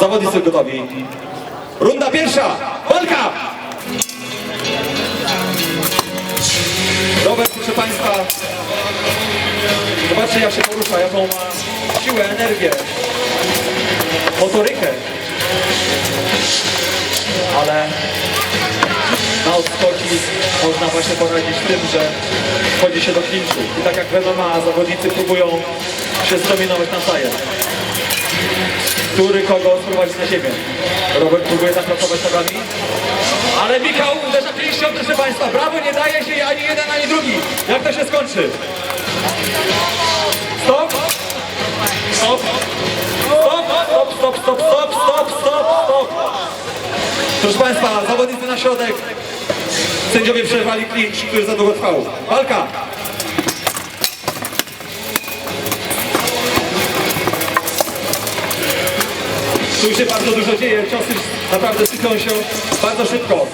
Zawodnicy gotowi. Runda pierwsza. Walka! Robert, proszę Państwa, zobaczcie jak się porusza, jaką ma siłę, energię, motorykę. Ale na odskoki można właśnie poradzić tym, że wchodzi się do klinczu. I tak jak w MMA zawodnicy próbują się zdominować nawzajem. Który kogo spróbować na siebie. Robert próbuje zapracować nogami. Ale Michał uderza pięścią, proszę Państwa. Brawo, nie daje się ani jeden, ani drugi. Jak to się skończy? Stop! Stop! Stop, stop, stop, stop, stop, stop, stop, stop. Proszę Państwa, zawodnicy na środek. Sędziowie przerwali klincz, który za długo trwał. Walka! Tu się bardzo dużo dzieje, ciosy naprawdę sypią się bardzo szybko.